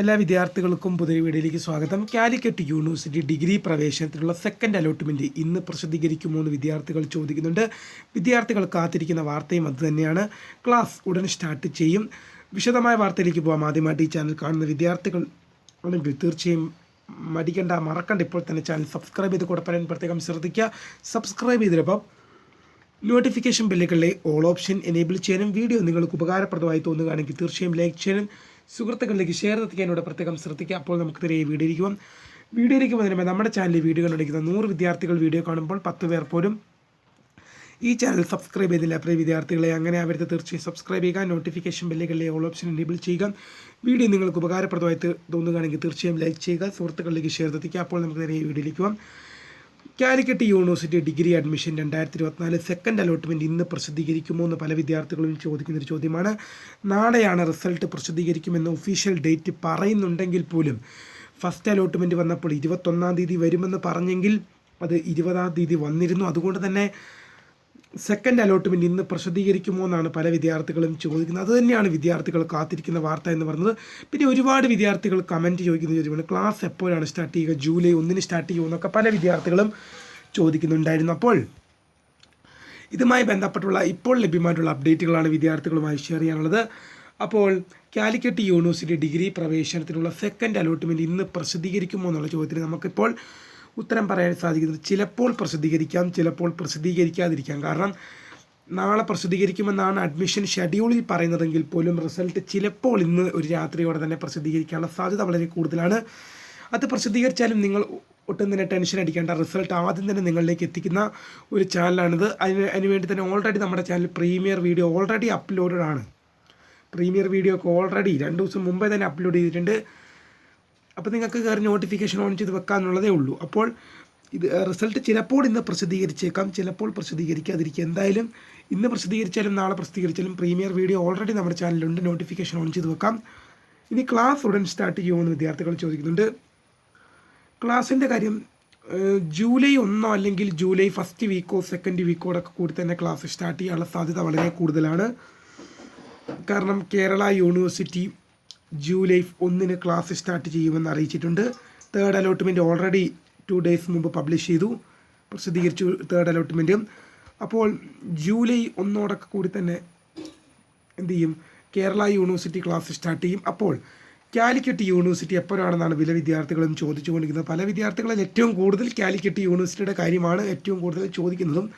എല്ലാ വിദ്യാർത്ഥികൾക്കും പുതിയ വീഡിയോയിലേക്ക് സ്വാഗതം. കാലിക്കറ്റ് യൂണിവേഴ്സിറ്റി ഡിഗ്രി പ്രവേശനത്തിനുള്ള സെക്കൻഡ് അലോട്ട്മെന്റ് ഇന്ന് പ്രസിദ്ധീകരിക്കുമോ എന്ന് വിദ്യാർത്ഥികൾ ചോദിക്കുന്നുണ്ട്. വിദ്യാർത്ഥികൾ കാത്തിരിക്കുന്ന വാർത്തയും അതുതന്നെയാണ് ക്ലാസ് ഉടൻ സ്റ്റാർട്ട് ചെയ്യും. വിശദമായ വാർത്തയിലേക്ക് പോകാം ആദ്യമായിട്ട് ഈ ചാനൽ കാണുന്ന വിദ്യാർത്ഥികൾ ആണെങ്കിൽ തീർച്ചയായും മടിക്കണ്ട മറക്കണ്ട. ഇപ്പോൾ തന്നെ ചാനൽ സബ്സ്ക്രൈബ് ചെയ്ത് കൂടെ പറയാൻ പ്രത്യേകം ശ്രദ്ധിക്കുക. സബ്സ്ക്രൈബ് ചെയ്തിട്ടപ്പം നോട്ടിഫിക്കേഷൻ ബില്ലുകളിലെ ഓൾ ഓപ്ഷൻ എനേബിൾ ചെയ്യാനും വീഡിയോ നിങ്ങൾക്ക് ഉപകാരപ്രദമായി തോന്നുകയാണെങ്കിൽ തീർച്ചയായും ലൈക്ക് ചെയ്യാനും സുഹൃത്തുക്കളിലേക്ക് ഷെയർ എത്തിക്കാനോട് പ്രത്യേകം ശ്രദ്ധിക്കുക അപ്പോൾ നമുക്ക് തിരികെ ഇരിക്കും വീഡിയോയിലേക്ക് തന്നെ നമ്മുടെ ചാനലിൽ വീഡിയോ കണ്ടുപിടിക്കുന്ന നൂറ് വിദ്യാർത്ഥികൾ വീഡിയോ കാണുമ്പോൾ പത്ത് പേർ പോലും ഈ ചാനൽ സബ്സ്ക്രൈബ് ചെയ്തില്ല. പ്രിയ വിദ്യാർത്ഥികളെ അങ്ങനെ അവരുടെ തീർച്ചയായും സബ്സ്ക്രൈബ് ചെയ്യുക നോട്ടിഫിക്കേഷൻ ബെല്ലുകളിലെ ഓൾ ഓപ്ഷൻ എനേബിൾ ചെയ്യുക. വീഡിയോ നിങ്ങൾക്ക് ഉപകാരപ്രദമായി തോന്നുകയാണെങ്കിൽ തീർച്ചയായും ലൈക്ക് ചെയ്യുക സുഹൃത്തുക്കളിലേക്ക് ഷെയർ എത്തിക്കുക അപ്പോൾ നമുക്ക് നേരെ വീഡിയോയിലേക്ക് പോകാം കാലിക്കറ്റ് യൂണിവേഴ്സിറ്റി ഡിഗ്രി അഡ്മിഷൻ രണ്ടായിരത്തി ഇരുപത്തിനാല് സെക്കൻഡ് അലോട്ട്മെന്റ് ഇന്ന് പ്രസിദ്ധീകരിക്കുമോ എന്ന് പല വിദ്യാർത്ഥികളും ചോദിക്കുന്ന ഒരു ചോദ്യമാണ്. നാളെയാണ് റിസൾട്ട് പ്രസിദ്ധീകരിക്കുമെന്ന് ഒഫീഷ്യൽ ഡേറ്റ് പറയുന്നുണ്ടെങ്കിൽ പോലും ഫസ്റ്റ് അലോട്ട്മെന്റ് വന്നപ്പോൾ ഇരുപത്തൊന്നാം തീയതി വരുമെന്ന് പറഞ്ഞെങ്കിൽ അത് ഇരുപതാം തീയതി വന്നിരുന്നു. അതുകൊണ്ട് തന്നെ സെക്കൻഡ് അലോട്ട്മെന്റ് ഇന്ന് പ്രസിദ്ധീകരിക്കുമോ എന്നാണ് പല വിദ്യാർത്ഥികളും ചോദിക്കുന്നത്. അതുതന്നെയാണ് വിദ്യാർത്ഥികൾ കാത്തിരിക്കുന്ന വാർത്ത എന്ന് പറഞ്ഞത് പിന്നെ ഒരുപാട് വിദ്യാർത്ഥികൾ കമന്റ് ചോദിക്കുന്ന ചോദ്യമാണ് ക്ലാസ് എപ്പോഴാണ് സ്റ്റാർട്ട് ചെയ്യുക? ജൂലൈ ഒന്നിന് സ്റ്റാർട്ട് ചെയ്യുമോ എന്നൊക്കെ പല വിദ്യാർത്ഥികളും ചോദിക്കുന്നുണ്ടായിരുന്നു. അപ്പോൾ ഇതുമായി ബന്ധപ്പെട്ടുള്ള ഇപ്പോൾ ലഭ്യമായിട്ടുള്ള അപ്ഡേറ്റുകളാണ് വിദ്യാർത്ഥികളുമായി ഷെയർ ചെയ്യാനുള്ളത്. അപ്പോൾ കാലിക്കറ്റ് യൂണിവേഴ്സിറ്റി ഡിഗ്രി പ്രവേശനത്തിനുള്ള സെക്കൻഡ് അലോട്ട്മെന്റ് ഇന്ന് പ്രസിദ്ധീകരിക്കുമോ എന്നുള്ള ചോദ്യത്തിന് നമുക്കിപ്പോൾ ഉത്തരം പറയാൻ സാധിക്കുന്നത് ചിലപ്പോൾ പ്രസിദ്ധീകരിക്കാം ചിലപ്പോൾ പ്രസിദ്ധീകരിക്കാതിരിക്കാം. കാരണം നാളെ പ്രസിദ്ധീകരിക്കുമെന്നാണ് അഡ്മിഷൻ ഷെഡ്യൂളിൽ പറയുന്നതെങ്കിൽ പോലും റിസൾട്ട് ചിലപ്പോൾ ഇന്ന് ഒരു രാത്രിയോടെ തന്നെ പ്രസിദ്ധീകരിക്കാനുള്ള സാധ്യത വളരെ കൂടുതലാണ്. അത് പ്രസിദ്ധീകരിച്ചാലും നിങ്ങൾ ഒട്ടും തന്നെ ടെൻഷൻ അടിക്കേണ്ട. റിസൾട്ട് ആദ്യം തന്നെ നിങ്ങളിലേക്ക് എത്തിക്കുന്ന ഒരു ചാനലാണിത് അതിന് അതിന് വേണ്ടി തന്നെ ഓൾറെഡി നമ്മുടെ channel premiere video already uploaded ആണ്. പ്രീമിയർ വീഡിയോ ഒക്കെ ഓൾറെഡി രണ്ട് ദിവസം മുമ്പേ തന്നെ അപ്ലോഡ് ചെയ്തിട്ടുണ്ട്. അപ്പോൾ നിങ്ങൾക്ക് കയറി നോട്ടിഫിക്കേഷൻ ഓൺ ചെയ്ത് വെക്കാന്നുള്ളതേ ഉള്ളൂ. അപ്പോൾ ഇത് റിസൾട്ട് ചിലപ്പോൾ ഇന്ന് പ്രസിദ്ധീകരിച്ചേക്കാം. ചിലപ്പോൾ പ്രസിദ്ധീകരിക്കാതിരിക്കുക. എന്തായാലും ഇന്ന് പ്രസിദ്ധീകരിച്ചാലും നാളെ പ്രസിദ്ധീകരിച്ചാലും പ്രീമിയർ വീഡിയോ ഓൾറെഡി നമ്മുടെ ചാനലിലുണ്ട് നോട്ടിഫിക്കേഷൻ ഓൺ ചെയ്ത് വെക്കാം. ഇനി ക്ലാസ് ഉടൻ സ്റ്റാർട്ട് ചെയ്യുമെന്ന് വിദ്യാർത്ഥികൾ ചോദിക്കുന്നുണ്ട്. ക്ലാസ്സിന്റെ കാര്യം ജൂലൈ ഒന്നോ അല്ലെങ്കിൽ ജൂലൈ ഫസ്റ്റ് വീക്കോ സെക്കൻഡ് വീക്കോടൊക്കെ കൂടി തന്നെ ക്ലാസ് സ്റ്റാർട്ട് ചെയ്യാനുള്ള സാധ്യത വളരെ കൂടുതലാണ്. കാരണം കേരള യൂണിവേഴ്സിറ്റി ജൂലൈ ഒന്നിന് ക്ലാസ് സ്റ്റാർട്ട് ചെയ്യുമെന്ന് അറിയിച്ചിട്ടുണ്ട്. Third allotment already two days മുമ്പ് പബ്ലിഷ് ചെയ്തു. പ്രസിദ്ധീകരിച്ചു തേർഡ് അലോട്ട്മെന്റ് അപ്പോൾ ജൂലൈ ഒന്നോടൊക്കെ കൂടി തന്നെ എന്ത് ചെയ്യും? കേരള യൂണിവേഴ്സിറ്റി ക്ലാസ് സ്റ്റാർട്ട് ചെയ്യും. അപ്പോൾ കാലിക്കറ്റ് യൂണിവേഴ്സിറ്റി എപ്പോഴാണെന്നാണ് വില വിദ്യാർത്ഥികളും ചോദിച്ചുകൊണ്ടിരിക്കുന്നത്. പല വിദ്യാർത്ഥികളിൽ ഏറ്റവും കൂടുതൽ കാലിക്കറ്റ് യൂണിവേഴ്സിറ്റിയുടെ കാര്യമാണ് ഏറ്റവും കൂടുതൽ ചോദിക്കുന്നതും.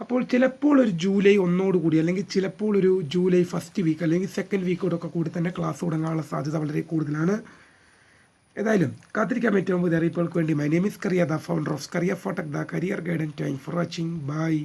അപ്പോൾ ചിലപ്പോൾ ഒരു ജൂലൈ ഒന്നോട് കൂടി അല്ലെങ്കിൽ ചിലപ്പോൾ ഒരു ജൂലൈ ഫസ്റ്റ് വീക്ക് അല്ലെങ്കിൽ സെക്കൻഡ് വീക്കോടൊക്കെ കൂടി തന്നെ ക്ലാസ് തുടങ്ങാനുള്ള സാധ്യത വളരെ കൂടുതലാണ്. ഏതായാലും കാത്തിരിക്കാൻ പറ്റുമ്പോൾ അറിയിപ്പുകൾക്ക് വേണ്ടി my name is Kariya the founder of Kariya Fotech the career guidance time for watching bye